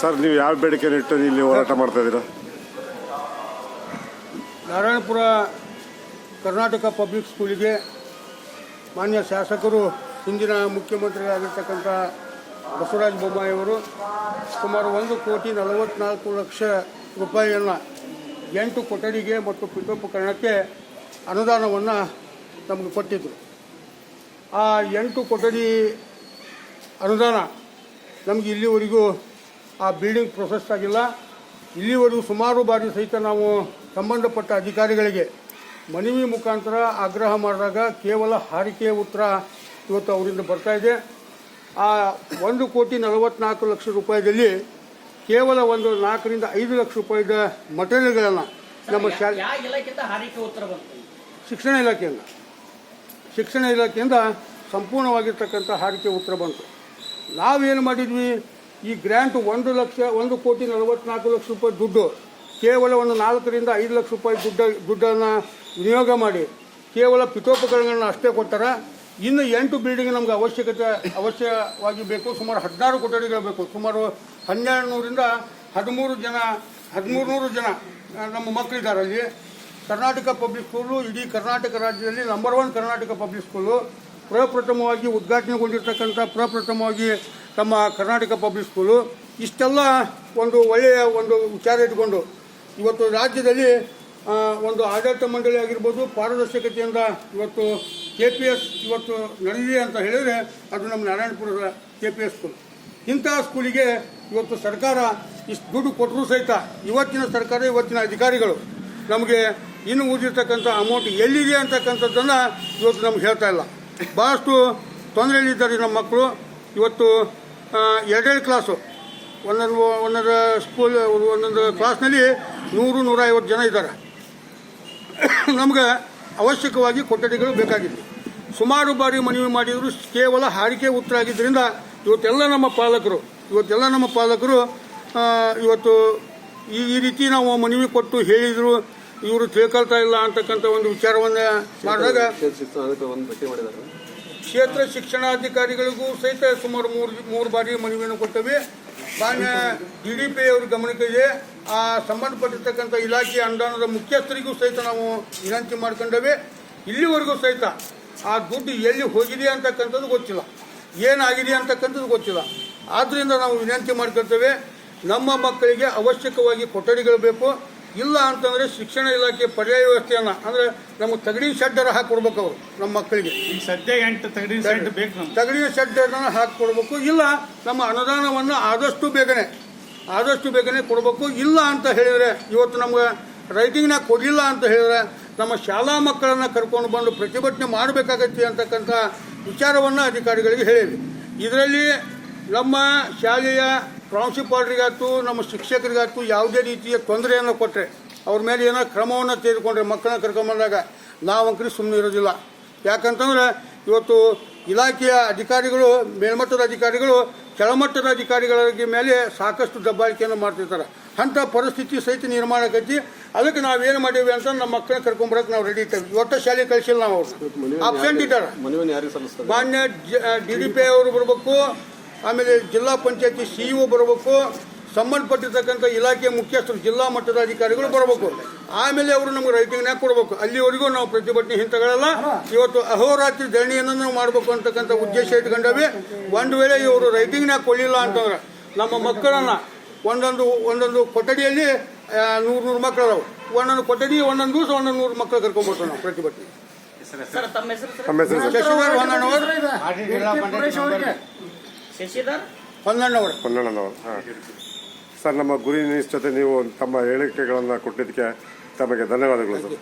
Sir, ನೀವು ಯಾವ ಬೇಡಿಕೆ ಇಟ್ಟು ಇಲ್ಲಿ ಹೋರಾಟ ಮಾಡ್ತಾ ಇದ್ದೀರಾ? ನಾರಾಯಣಪುರ ಕರ್ನಾಟಕ ಪಬ್ಲಿಕ್ ಸ್ಕೂಲಿಗೆ ಮಾನ್ಯ ಶಾಸಕರು, ಹಿಂದಿನ ಮುಖ್ಯಮಂತ್ರಿಯಾಗಿರ್ತಕ್ಕಂಥ ಬಸವರಾಜ ಬೊಮ್ಮಾಯಿಯವರು ಸುಮಾರು ಒಂದು ಕೋಟಿ ನಲವತ್ನಾಲ್ಕು ಲಕ್ಷ ರೂಪಾಯಿಯನ್ನು ಎಂಟು ಕೊಠಡಿಗೆ ಮತ್ತು ಪೀಠೋಪಕರಣಕ್ಕೆ ಅನುದಾನವನ್ನು ನಮಗೆ ಕೊಟ್ಟಿದ್ದರು ಆ ಎಂಟು ಕೊಠಡಿ ಅನುದಾನ ನಮಗೆ ಇಲ್ಲಿವರೆಗೂ ಆ ಬಿಲ್ಡಿಂಗ್ ಪ್ರೊಸೆಸ್ ಆಗಿಲ್ಲ. ಇಲ್ಲಿವರೆಗೂ ಸುಮಾರು ಬಾರಿ ಸಹಿತ ನಾವು ಸಂಬಂಧಪಟ್ಟ ಅಧಿಕಾರಿಗಳಿಗೆ ಮನವಿ ಮುಖಾಂತರ ಆಗ್ರಹ ಮಾಡಿದಾಗ ಕೇವಲ ಹಾರಿಕೆಯ ಉತ್ತರ ಇವತ್ತು ಅವರಿಂದ ಬರ್ತಾ ಇದೆ. ಆ ಒಂದು ಕೋಟಿ ನಲವತ್ನಾಲ್ಕು ಲಕ್ಷ ರೂಪಾಯಿದಲ್ಲಿ ಕೇವಲ ಒಂದು ನಾಲ್ಕರಿಂದ ಐದು ಲಕ್ಷ ರೂಪಾಯಿದ ಮಟೀರಿಯಲ್ಗಳನ್ನು ನಮ್ಮ ಶಾಲೆ ಶಿಕ್ಷಣ ಇಲಾಖೆಯಿಂದ. ಶಿಕ್ಷಣ ಇಲಾಖೆಯಿಂದ ಸಂಪೂರ್ಣವಾಗಿರ್ತಕ್ಕಂಥ ಹಾರಿಕೆ ಉತ್ತರ ಬಂತು. ನಾವೇನು ಮಾಡಿದ್ವಿ? ಈ ಗ್ರ್ಯಾಂಟ್ ಒಂದು ಲಕ್ಷ, ಒಂದು ಕೋಟಿ ನಲವತ್ನಾಲ್ಕು ಲಕ್ಷ ರೂಪಾಯಿ ದುಡ್ಡು. ಕೇವಲ ಒಂದು ನಾಲ್ಕರಿಂದ ಐದು ಲಕ್ಷ ರೂಪಾಯಿ ದುಡ್ಡ, ದುಡ್ಡನ್ನು ವಿನಿಯೋಗ ಮಾಡಿ. ಕೇವಲ ಪಿತೋಪಕರಣಗಳನ್ನ ಅಷ್ಟೇ ಕೊಡ್ತಾರೆ. ಇನ್ನು ಎಂಟು ಬಿಲ್ಡಿಂಗ್ ನಮ್ಗೆ ಅವಶ್ಯಕತೆ, ಅವಶ್ಯವಾಗಿ ಬೇಕು. ಸುಮಾರು ಹದಿನಾರು ಕೊಠಡಿಗಳು ಬೇಕು. ಸುಮಾರು ಹನ್ನೆರಡು ನೂರಿಂದ ಹದಿಮೂರು ಜನ ಹದಿಮೂರು ನೂರು ಜನ ನಮ್ಮ ಮಕ್ಕಳಿದ್ದಾರೆ ಅಲ್ಲಿ. ಕರ್ನಾಟಕ ಪಬ್ಲಿಕ್ ಸ್ಕೂಲು ಇಡೀ ಕರ್ನಾಟಕ ರಾಜ್ಯದಲ್ಲಿ number one Karnataka public school ಪ್ರಪ್ರಥಮವಾಗಿ ಉದ್ಘಾಟನೆಗೊಂಡಿರ್ತಕ್ಕಂಥ ಪ್ರಪ್ರಥಮವಾಗಿ ನಮ್ಮ ಕರ್ನಾಟಕ ಪಬ್ಲಿಕ್ ಸ್ಕೂಲು ಇಷ್ಟೆಲ್ಲ ಒಂದು ಒಳ್ಳೆಯ ಒಂದು ವಿಚಾರ ಇಟ್ಕೊಂಡು ಇವತ್ತು ರಾಜ್ಯದಲ್ಲಿ ಒಂದು ಆಡಳಿತ ಮಂಡಳಿ ಆಗಿರ್ಬೋದು, ಪಾರದರ್ಶಕತೆಯಿಂದ ಇವತ್ತು ಕೆ ಪಿ ಎಸ್ ಇವತ್ತು ನಡೆದಿದೆ ಅಂತ ಹೇಳಿದರೆ ಅದು ನಮ್ಮ ನಾರಾಯಣಪುರದ ಕೆ ಪಿ ಎಸ್ ಸ್ಕೂಲ್ ಇಂಥ ಸ್ಕೂಲಿಗೆ ಇವತ್ತು ಸರ್ಕಾರ ಇಷ್ಟು ದುಡ್ಡು ಕೊಟ್ಟರೂ ಸಹಿತ ಇವತ್ತಿನ ಸರ್ಕಾರ, ಇವತ್ತಿನ ಅಧಿಕಾರಿಗಳು ನಮಗೆ ಇನ್ನು ಉಳಿದಿರ್ತಕ್ಕಂಥ ಅಮೌಂಟ್ ಎಲ್ಲಿದೆ ಅಂತಕ್ಕಂಥದ್ದನ್ನು ಇವತ್ತು ನಮ್ಗೆ ಹೇಳ್ತಾ ಇಲ್ಲ. ಭಾಳಷ್ಟು ತೊಂದರೆಯಲ್ಲಿದ್ದಾರೆ ನಮ್ಮ ಮಕ್ಕಳು. ಇವತ್ತು ಎರಡೆರಡು ಕ್ಲಾಸು ಒಂದೊಂದು ಒಂದೊಂದು ಸ್ಕೂಲ್ ಒಂದೊಂದು ಕ್ಲಾಸ್ನಲ್ಲಿ ನೂರು ನೂರೈವತ್ತು ಜನ ಇದ್ದಾರೆ. ನಮ್ಗೆ ಅವಶ್ಯಕವಾಗಿ ಕೊಠಡಿಗಳು ಬೇಕಾಗಿದೆ ಸುಮಾರು ಬಾರಿ ಮನವಿ ಮಾಡಿದರೂ ಕೇವಲ ಹಾರಿಕೆ ಉತ್ತರ ಆಗಿದ್ದರಿಂದ ಇವತ್ತೆಲ್ಲ ನಮ್ಮ ಪಾಲಕರು ಇವತ್ತೆಲ್ಲ ನಮ್ಮ ಪಾಲಕರು ಇವತ್ತು ಈ ಈ ರೀತಿ ನಾವು ಮನವಿ ಕೊಟ್ಟು ಹೇಳಿದರು ಇವರು ತಿಳ್ಕೊಳ್ತಾ ಇಲ್ಲ ಅಂತಕ್ಕಂಥ ಒಂದು ವಿಚಾರವನ್ನು ಮಾಡಿದಾಗ ಕ್ಷೇತ್ರ ಶಿಕ್ಷಣಾಧಿಕಾರಿಗಳಿಗೂ ಸಹಿತ ಸುಮಾರು ಮೂರು ಮೂರು ಬಾರಿ ಮನವಿಯನ್ನು ಕೊಟ್ಟವಿ. ಮಾನ್ಯ ಡಿ ಡಿ ಪಿ ಅವ್ರ ಗಮನಕ್ಕೆ ಆ ಸಂಬಂಧಪಟ್ಟಿರ್ತಕ್ಕಂಥ ಇಲಾಖೆಯ ಅನುದಾನದ ಮುಖ್ಯಸ್ಥರಿಗೂ ಸಹಿತ ನಾವು ವಿನಂತಿ ಮಾಡ್ಕೊಂಡೇವೆ. ಇಲ್ಲಿವರೆಗೂ ಸಹಿತ ಆ ದುಡ್ಡು ಎಲ್ಲಿ ಹೋಗಿದೆ ಅಂತಕ್ಕಂಥದ್ದು ಗೊತ್ತಿಲ್ಲ. ಏನಾಗಿದೆ ಅಂತಕ್ಕಂಥದ್ದು ಗೊತ್ತಿಲ್ಲ. ಆದ್ದರಿಂದ ನಾವು ವಿನಂತಿ ಮಾಡ್ಕೊಳ್ತೇವೆ. ನಮ್ಮ ಮಕ್ಕಳಿಗೆ ಅವಶ್ಯಕವಾಗಿ ಕೊಠಡಿಗಳು ಬೇಕು. ಇಲ್ಲ ಅಂತಂದರೆ ಶಿಕ್ಷಣ ಇಲಾಖೆ ಪರ್ಯಾಯ ವ್ಯವಸ್ಥೆಯನ್ನು ಅಂದರೆ ನಮಗೆ ತಗಡಿ ಶೆಡ್ಡರ ಹಾಕಿ ಅವರು ನಮ್ಮ ಮಕ್ಕಳಿಗೆ. ಈಗ ಸದ್ಯ ಎಂಟು ತಗಡಿ ಸೆಂಟ್ ಬೇಕು ತಗಡಿ ತಗಡಿನ ಶೆಡ್ಡನ್ನು ಇಲ್ಲ ನಮ್ಮ ಅನುದಾನವನ್ನು ಆದಷ್ಟು ಬೇಗನೆ ಆದಷ್ಟು ಬೇಗನೆ ಕೊಡಬೇಕು ಇಲ್ಲ ಅಂತ ಹೇಳಿದರೆ ಇವತ್ತು ನಮ್ಗೆ ರೈಟಿಂಗ್ನ ಕೊಡಲಿಲ್ಲ ಅಂತ ಹೇಳಿದ್ರೆ ನಮ್ಮ ಶಾಲಾ ಮಕ್ಕಳನ್ನು ಕರ್ಕೊಂಡು ಬಂದು ಪ್ರತಿಭಟನೆ ಮಾಡಬೇಕಾಗತ್ತೆ ಅಂತಕ್ಕಂಥ ವಿಚಾರವನ್ನು ಅಧಿಕಾರಿಗಳಿಗೆ ಹೇಳಿದ್ವಿ. ಇದರಲ್ಲಿ ನಮ್ಮ ಶಾಲೆಯ ಪ್ರಾಂಶುಪಾಲರಿಗಾಯ್ತು ನಮ್ಮ ಶಿಕ್ಷಕರಿಗಾಯ್ತು ಯಾವುದೇ ರೀತಿಯ ತೊಂದರೆಯನ್ನು ಕೊಟ್ಟರೆ ಅವ್ರ ಮೇಲೆ ಏನೋ ಕ್ರಮವನ್ನು ತೆಗೆದುಕೊಂಡ್ರೆ ಮಕ್ಕಳನ್ನ ಕರ್ಕೊಂಬಂದಾಗ ನಾವಂಕರಿ ಸುಮ್ಮನೆ ಇರೋದಿಲ್ಲ. ಯಾಕಂತಂದ್ರೆ ಇವತ್ತು ಇಲಾಖೆಯ ಅಧಿಕಾರಿಗಳು ಮೇಲ್ಮಟ್ಟದ ಅಧಿಕಾರಿಗಳು ಕೆಳಮಟ್ಟದ ಅಧಿಕಾರಿಗಳ ಮೇಲೆ ಸಾಕಷ್ಟು ದಬ್ಬಾಳಿಕೆಯನ್ನು ಮಾಡ್ತಿರ್ತಾರೆ. ಅಂಥ ಪರಿಸ್ಥಿತಿ ಸಹಿತ ನಿರ್ಮಾಣ ಆಗೈತಿ ಅದಕ್ಕೆ ನಾವೇನು ಮಾಡೀವಿ ಅಂತ ನಮ್ಮ ಮಕ್ಕಳನ್ನ ಕರ್ಕೊಂಬರಕ್ಕೆ ನಾವು ರೆಡಿ ಇದ್ದೇವೆ. ಇವತ್ತು ಶಾಲೆ ಕಳಿಸಿಲ್ಲ ನಾವು. ಅವ್ರು ಆಬ್ಸೆಂಟ್ ಇದ್ದಾರೆ. ಮಾನ್ಯ ಡಿ ಡಿ ಪಿ ಅವರು ಬರಬೇಕು ಆಮೇಲೆ ಜಿಲ್ಲಾ ಪಂಚಾಯತಿ ಸಿ ಇಒ ಬರಬೇಕು ಸಂಬಂಧಪಟ್ಟಿರ್ತಕ್ಕಂಥ ಇಲಾಖೆ ಮುಖ್ಯಸ್ಥರು ಜಿಲ್ಲಾ ಮಟ್ಟದ ಅಧಿಕಾರಿಗಳು ಬರಬೇಕು. ಆಮೇಲೆ ಅವರು ನಮ್ಗೆ ರೈಟಿಂಗ್ನಾಗ ಕೊಡಬೇಕು. ಅಲ್ಲಿವರೆಗೂ ನಾವು ಪ್ರತಿಭಟನೆ ಹಿಂತಗಳಲ್ಲ. ಇವತ್ತು ಅಹೋರಾತ್ರಿ ಧರಣಿಯನ್ನು ನಾವು ಮಾಡಬೇಕು ಅಂತಕ್ಕಂಥ ಉದ್ದೇಶ ಇಟ್ಕೊಂಡವಿ. ಒಂದು ವೇಳೆ ಇವರು ರೈಟಿಂಗ್ನಾಗ ಕೊಡಲಿಲ್ಲ ಅಂತಂದ್ರೆ ನಮ್ಮ ಮಕ್ಕಳನ್ನು ಒಂದೊಂದು ಒಂದೊಂದು ಕೊಠಡಿಯಲ್ಲಿ ನೂರು ನೂರು ಮಕ್ಕಳು ಅದಾವೆ ಒಂದೊಂದು ಕೊಠಡಿ ಒಂದೊಂದು ದಿವಸ ಒಂದೊಂದು ನೂರು ಮಕ್ಕಳು ಕರ್ಕೊಂಡ್ಬಿಟ್ಟು ನಾವು ಪ್ರತಿಭಟನೆ. ಶಶಿಧರ್? ಹೊನ್ನಣ್ಣವರ್ ಶಶಿಧರ್ ಹೊನ್ನಣ್ಣವರ್ ಹೊನ್ನಣ್ಣನವರು ಹಾಂ. ಸರ್ ನಮ್ಮ ಗುರಿ ಜೊತೆ ನೀವು ತಮ್ಮ ಹೇಳಿಕೆಗಳನ್ನು ಕೊಟ್ಟಿದ್ದಕ್ಕೆ ತಮಗೆ ಧನ್ಯವಾದಗಳು ಸರ್.